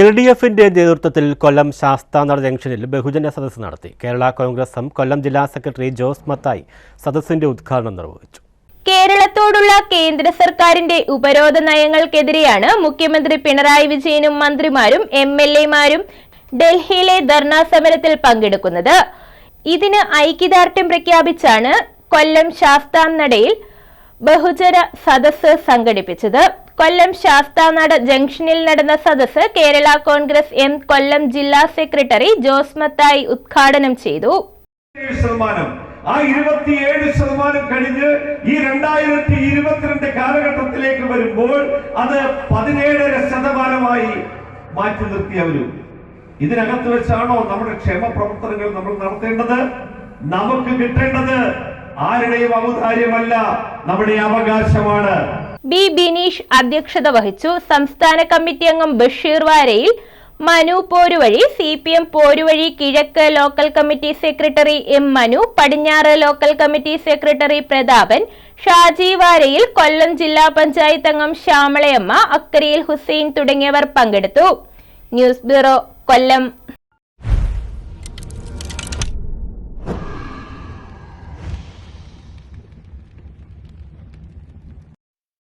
L D എഫിന്റെ നേതൃത്വത്തിൽ കൊല്ലം ശാസ്താനട ജംഗ്ഷനിൽ ബഹുജന സദസ്സ് നടത്തി. കേരള കോൺഗ്രസ് കൊല്ലം ജില്ലാ സെക്രട്ടറി ജോസ് മത്തായി സദസ്സിന്റെ ഉദ്ഘാടനം നിർവഹിച്ചു. കേരളത്തോടുള്ള കേന്ദ്ര സർക്കാരിന്റെ ഉപരോധ നയങ്ങൾക്കെതിരെയാണ് മുഖ്യമന്ത്രി പിണറായി വിജയനും മന്ത്രിമാരും എം എൽ എമാരും ഡൽഹിയിലെ ധർണാ സമരത്തിൽ പങ്കെടുക്കുന്നത്. ഇതിന് ഐക്യദാർഢ്യം പ്രഖ്യാപിച്ചാണ് കൊല്ലം ശാസ്താംനടയിൽ ബഹുജന സദസ്സ് സംഘടിപ്പിച്ചത് കൊല്ലം ശാസ്താനാട് ജംഗ്ഷനിൽ നടന്ന സദസ് കേരള കോൺഗ്രസ് എം കൊല്ലം ജില്ലാ സെക്രട്ടറി ജോസ് മത്തായി ഉദ്ഘാടനം ചെയ്തു. ആ ഇരുപത്തിയേഴ് ശതമാനം കഴിഞ്ഞ് ഈ രണ്ടായിരത്തി ഇരുപത്തിരണ്ട് കാലഘട്ടത്തിലേക്ക് വരുമ്പോൾ അത് പതിനേഴര ശതമാനമായി മാറ്റി നിർത്തിയവരും ഇതിനകത്ത് വെച്ചാണോ നമ്മുടെ ക്ഷേമ പ്രവർത്തനങ്ങൾ നമ്മൾ നടത്തേണ്ടത്? നമുക്ക് കിട്ടേണ്ടത് ആരുടെയും ഔദാര്യമല്ല നമ്മുടെ അവകാശമാണ്. ബി ബിനീഷ് അധ്യക്ഷത വഹിച്ചു. സംസ്ഥാന കമ്മിറ്റി അംഗം Basheer Varayil Manu Poruvazhi C P M Poruvazhi കിഴക്ക് local committee secretary M Manu പടിഞ്ഞാറ് local committee secretary Prathapan Shaji Varayil Kollam ജില്ലാ പഞ്ചായത്ത് അംഗം ശ്യാമളയമ്മ അക്കരയിൽ ഹുസൈൻ തുടങ്ങിയവർ പങ്കെടുത്തു. News bureau Kollam.